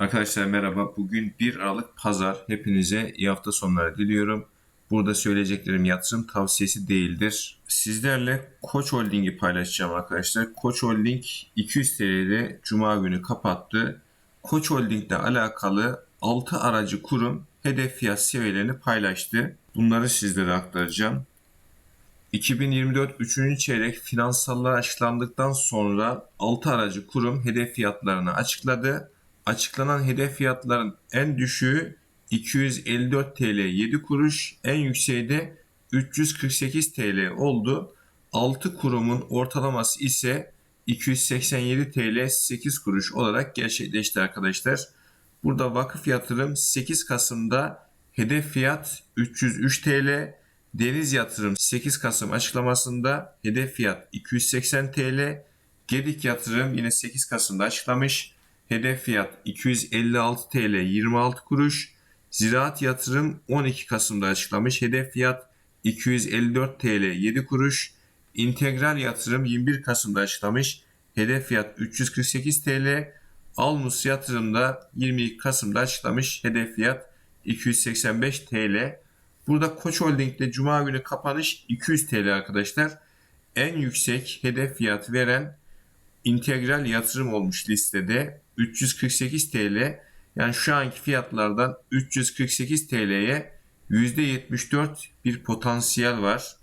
Arkadaşlar merhaba. Bugün 1 Aralık Pazar. Hepinize iyi hafta sonları diliyorum. Burada söyleyeceklerim yatırım tavsiyesi değildir. Sizlerle Koç Holding'i paylaşacağım arkadaşlar. Koç Holding 200 TL'de Cuma günü kapattı. Koç Holding ile alakalı 6 aracı kurum hedef fiyat seviyelerini paylaştı. Bunları sizlere aktaracağım. 2024 3. çeyrek finansallar açıklandıktan sonra 6 aracı kurum hedef fiyatlarını açıkladı. Açıklanan hedef fiyatların en düşüğü 254 TL 7 kuruş, en yükseği de 348 TL oldu. 6 kurumun ortalaması ise 287 TL 8 kuruş olarak gerçekleşti arkadaşlar. Burada vakıf yatırım 8 Kasım'da hedef fiyat 303 TL, Deniz Yatırım 8 Kasım açıklamasında hedef fiyat 280 TL, Gedik Yatırım yine 8 Kasım'da açıklamış. Hedef fiyat 256 TL 26 kuruş. Ziraat Yatırım 12 Kasım'da açıklamış. Hedef fiyat 254 TL 7 kuruş. İntegral Yatırım 21 Kasım'da açıklamış. Hedef fiyat 348 TL. Almus Yatırım'da 22 Kasım'da açıklamış. Hedef fiyat 285 TL. Burada Koç Holding'de Cuma günü kapanış 200 TL arkadaşlar. En yüksek hedef fiyat veren integral yatırım olmuş listede 348 TL. Yani şu anki fiyatlardan 348 TL'ye %74 bir potansiyel var.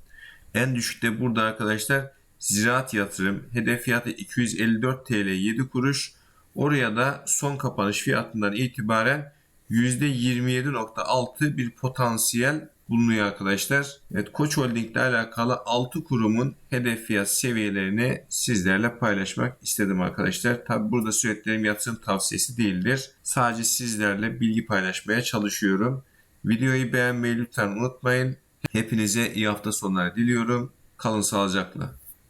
En düşükte burada arkadaşlar ziraat yatırım hedef fiyatı 254 TL 7 kuruş. Oraya da son kapanış fiyatından itibaren %27.6 bir potansiyel bulunuyor arkadaşlar. Evet Koç Holding ile alakalı 6 kurumun hedef fiyat seviyelerini sizlerle paylaşmak istedim arkadaşlar. Tabi burada söylediklerim yatırım tavsiyesi değildir. Sadece sizlerle bilgi paylaşmaya çalışıyorum. Videoyu beğenmeyi lütfen unutmayın. Hepinize iyi hafta sonları diliyorum. Kalın sağlıcakla.